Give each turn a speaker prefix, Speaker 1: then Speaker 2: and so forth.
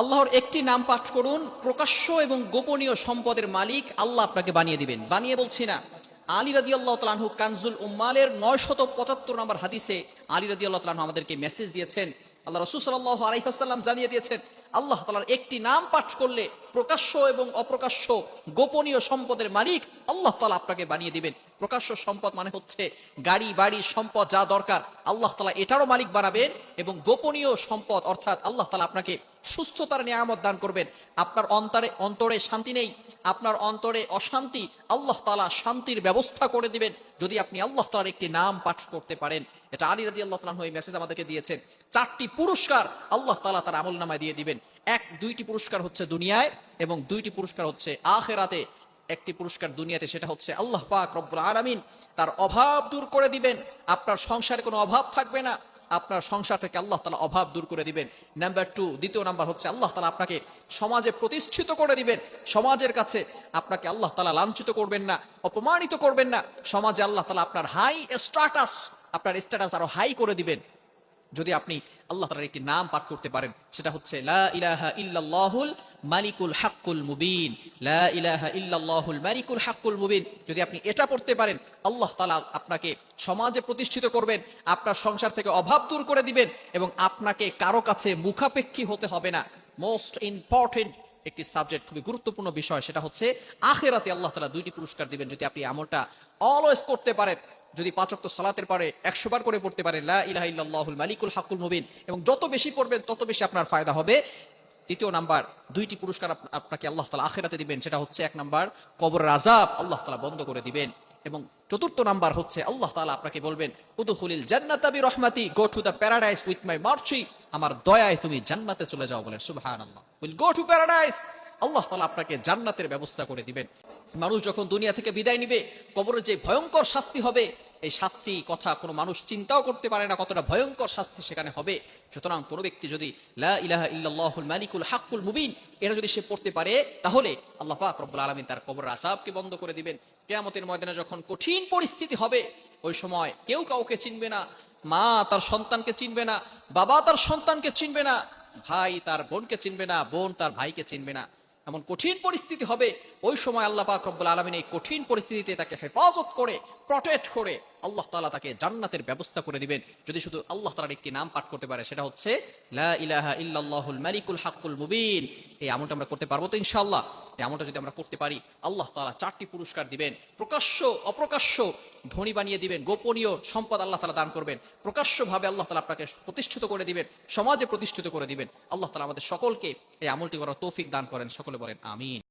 Speaker 1: আল্লাহর একটি নাম পাঠ করুন, প্রকাশ্য এবং গোপনীয় সম্পদের মালিক আল্লাহ আপনাকে বানিয়ে দিবেন। বানিয়ে বলছি না, আলী রাদি আল্লাহ তালাহু কানজুল উম্মালের নয় শত পঁচাত্তর নম্বর হাদিসে আলী রাদি আল্লাহ তালাহু আমাদেরকে মেসেজ দিয়েছেন। আল্লাহ রসুল সাল্লাহ আলাইহাল্লাম জানিয়ে দিয়েছেন, আল্লাহ তালার একটি নাম পাঠ করলে প্রকাশ্য এবং অপ্রকাশ্য গোপনীয় সম্পদের মালিক আল্লাহ তালা আপনাকে বানিয়ে দিবেন। প্রকাশ্য সম্পদ মানে হচ্ছে গাড়ি, বাড়ি, সম্পদ যা দরকার। আল্লাহ তালা এটারও মালিক বানাবেন এবং গোপনীয় সম্পদ অর্থাৎ আল্লাহ তালা আপনাকে সুস্থতার নিয়ামত দান করবেন। আপনার অন্তরে অন্তরে শান্তি নেই, আপনার অন্তরে অশান্তি, আল্লাহ তালা শান্তির ব্যবস্থা করে দিবেন যদি আপনি আল্লাহ তালার একটি নাম পাঠ করতে পারেন। এটা আলী রাজি আল্লাহ তালা মেসেজ আমাদেরকে দিয়েছেন চারটি পুরস্কার আল্লাহ তালা তার আমল নামায় দিয়ে দিবেন। এক, দুইটি পুরস্কার হচ্ছে দুনিয়ায় এবং দুইটি পুরস্কার হচ্ছে আখেরাতে। একটি পুরস্কার দুনিয়াতে, সেটা হচ্ছে আল্লাহ পাক রব্বুল আলামিন। তার অভাব দূর করে দিবেন। আপনার সংসারে কোনো অভাব থাকবে না। আপনার সংসার থেকে আল্লাহ তালা অভাব দূর করে দিবেন। নাম্বার টু দ্বিতীয় নাম্বার হচ্ছে আল্লাহ তালা আপনাকে সমাজে প্রতিষ্ঠিত করে দিবেন। সমাজের কাছে আপনাকে আল্লাহ তালা লাঞ্ছিত করবেন না, অপমানিত করবেন না। সমাজে আল্লাহ তালা আপনার হাই স্ট্যাটাস আপনার স্ট্যাটাস আরও হাই করে দিবেন। যদি আপনি আল্লাহ তালার একটি নাম পাঠ করতে পারেন, সেটা হচ্ছে লা ইলাহা ইল্লাল্লাহুল মালিকুল হাক্কুল মুবিন। লা ইল্লাল্লাহুল মালিকুল হাক্কুল মুবিন। যদি আপনি এটা পড়তে পারেন, আল্লাহ তাআলা আপনাকে সমাজে প্রতিষ্ঠিত করবেন, আপনার সংসার থেকে অভাব দূর করে দিবেন এবং আপনাকে কারও কাছে মুখাপেক্ষী হতে হবে না। মোস্ট ইম্পর্টেন্ট একটি সাবজেক্ট খুবই গুরুত্বপূর্ণ বিষয়, সেটা হচ্ছে আখেরাতে আল্লাহ তালা দুইটি পুরস্কার দিবেন। যদি আপনি আমলটা অলওয়েজ করতে পারেন, যদি পাঁচক্ত সালাতের পরে একশো বার করে পড়তে পারেন, লা ইলাহা ইল্লাল্লাহুল মালিকুল হাকুল মুবিন এবং যত বেশি পড়বেন, তত বেশি আপনার ফায়দা হবে। তৃতীয় নাম্বার, দুইটি পুরস্কার আপনাকে আল্লাহ তালা আখেরাতে দিবেন। সেটা হচ্ছে এক নাম্বার কবর রাজাব আল্লাহ তালা বন্ধ করে দিবেন। এবং চতুর্থ নাম্বার হচ্ছে আল্লাহ তালা আপনাকে বলবেন, উদুখুলিল জান্নাতাবি রহমাতি go to the paradise with my mercy আমার দয়ায় তুমি জান্নাতে চলে যাও বলেন। সুবহান আল্লাহ উইল গো টু প্যারাডাইস আল্লাহ তালা আপনাকে জান্নাতের ব্যবস্থা করে দিবেন। মানুষ যখন দুনিয়া থেকে বিদায় নিবে, কবরের যে ভয়ঙ্কর শাস্তি হবে এই শাস্তি কথা কোনো মানুষ চিন্তাও করতে পারে না কতটা ভয়ঙ্কর শাস্তি সেখানে হবে। সুতরাং কোনো ব্যক্তি যদি মালিকুল হাক্কুল মুবিন এটা যদি সে পড়তে পারে, তাহলে আল্লাহ পাক রব্বুল আলামিন তার কবর আসাবকে বন্ধ করে দিবেন। কেয়ামতের ময়দানে যখন কঠিন পরিস্থিতি হবে, ওই সময় কেউ কাউকে চিনবে না, মা তার সন্তানকে চিনবে না, বাবা তার সন্তানকে চিনবে না, ভাই তার বোনকে চিনবে না, বোন তার ভাইকে চিনবে না। এমন কঠিন পরিস্থিতি হবে, ওই সময় আল্লাহ পাক রব্বুল আলমিন এই কঠিন পরিস্থিতিতে তাকে হেফাজত করে প্রটেক্ট করে আল্লাহ তালা তাকে জান্নাতের ব্যবস্থা করে দিবেন। যদি শুধু আল্লাহ তাআলার একটি নাম পাঠ করতে পারে, সেটা হচ্ছে, লা ইলাহা মালিকুল হাক্কুল মুবিন। এই আমলটা আমরা করতে পারব তো ইনশাআল্লাহ। এই আমলটা যদি আমরা করতে পারি, আল্লাহ তালা চারটি পুরস্কার দিবেন। প্রকাশ্য, অপ্রকাশ্য ধনী বানিয়ে দিবেন, গোপনীয় সম্পদ আল্লাহ তালা দান করবেন। প্রকাশ্যভাবে আল্লাহ তালা আপনাকে প্রতিষ্ঠিত করে দিবেন, সমাজে প্রতিষ্ঠিত করে দিবেন। আল্লাহ তালা আমাদের সকলকে এই আমলটি করার তৌফিক দান করেন। সকলে বলেন, আমিন।